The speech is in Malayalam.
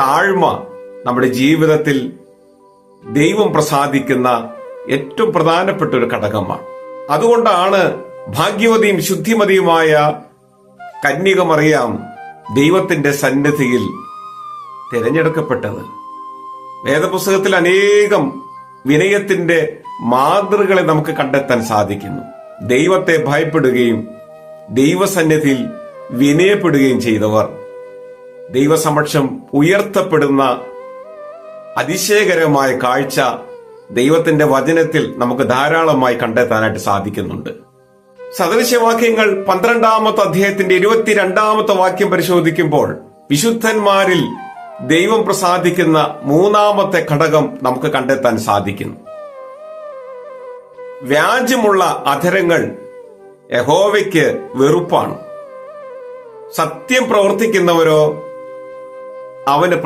താഴ്മ നമ്മുടെ ജീവിതത്തിൽ ദൈവം പ്രസാദിക്കുന്ന ഏറ്റവും പ്രധാനപ്പെട്ട ഒരു ഘടകമാണ്. അതുകൊണ്ടാണ് ഭാഗ്യവതിയും ശുദ്ധിമതിയുമായ കന്യകമറിയാം ദൈവത്തിന്റെ സന്നിധിയിൽ തിരഞ്ഞെടുക്കപ്പെട്ടത്. വേദപുസ്തകത്തിൽ അനേകം വിനയത്തിന്റെ മാതൃകളെ നമുക്ക് കണ്ടെത്താൻ സാധിക്കുന്നു. ദൈവത്തെ ഭയപ്പെടുകയും ദൈവസന്നിധിയിൽ വിനയപ്പെടുകയും ചെയ്തവർ ദൈവസമക്ഷം ഉയർത്തപ്പെടുന്ന അതിശയകരമായ കാഴ്ച ദൈവത്തിന്റെ വചനത്തിൽ നമുക്ക് ധാരാളമായി കണ്ടെത്താനായിട്ട് സാധിക്കുന്നുണ്ട്. സദൃശവാക്യങ്ങൾ പന്ത്രണ്ടാമത്തെ അധ്യായത്തിന്റെ ഇരുപത്തിരണ്ടാമത്തെ വാക്യം പരിശോധിക്കുമ്പോൾ വിശുദ്ധന്മാരിൽ ദൈവം പ്രസാദിക്കുന്ന മൂന്നാമത്തെ ഘടകം നമുക്ക് കണ്ടെത്താൻ സാധിക്കുന്നു. വ്യാജമുള്ള അധരങ്ങൾ യഹോവയ്ക്ക് വെറുപ്പാണ്. സത്യം പ്രവർത്തിക്കുന്നവരോ അവന്